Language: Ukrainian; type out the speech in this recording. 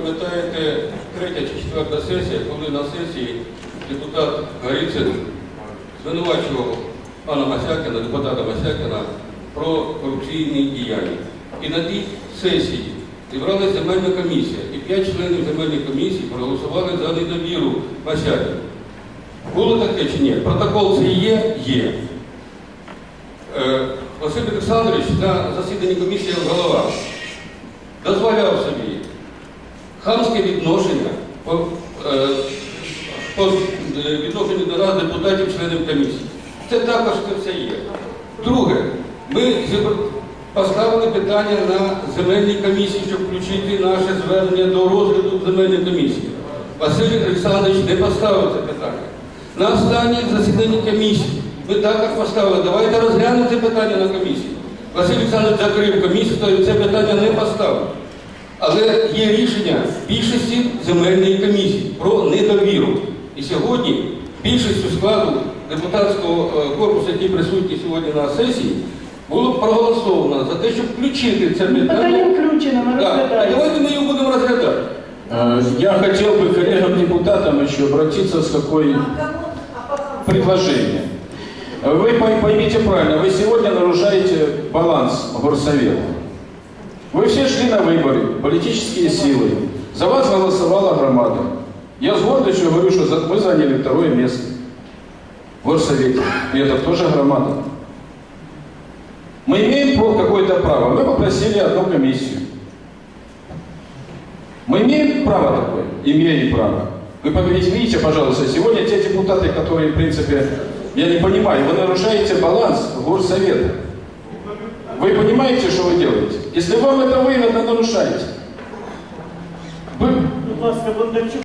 пам'ятаєте, третя чи четверта сесія, коли на сесії депутат Гарицин звинувачував пана Масякіна, депутата Масякіна про корупційні діяння. І на тій сесії зібралася земельна комісія, і п'ять членів земельної комісії проголосували за недовіру Масякіна. Було таке чи ні? Протокол це є? Є. Е, Василь Олександрович на засіданні комісії голова дозволяв собі хамське відношення по, е, по е, відношенню до нас депутатів, членів комісії. Це також це все є. Друге, ми поставили питання на земельній комісії, щоб включити наше звернення до розгляду земельної комісії. Василь Олександрович не поставив це питання. На останній засіданні комісії ми також поставили, давайте розглянемо це питання на комісії. Василь Олександрович закрив комісію, то це питання не поставив. Але є рішення більшості земельної комісії про недовіру. І сьогодні більшістю складу депутатського е, корпусу, який присутній сьогодні на сесії, було проголосовано за те, щоб включити це Питання питання. включено, ми Так, розглядаємо. давайте ми його будемо розглядати. Э, Я хотел бы к коллегам-депутатам еще обратиться с какой предложением. Вы пой- поймите правильно, вы сегодня нарушаете баланс горсовета. Вы все шли на выборы, политические силы. За вас голосовала громада. Я с гордостью говорю, что мы заняли второе место в горсовете. И это тоже громада. Мы имеем какое-то право. Мы попросили одну комиссию. Мы имеем право такое? Имеем право. Вы видите, пожалуйста, сегодня те депутаты, которые, в принципе, я не понимаю, вы нарушаете баланс горсовета. Вы понимаете, что вы делаете? Если вам это выгодно, нарушайте. Вы Будь ласка, Бондарчук.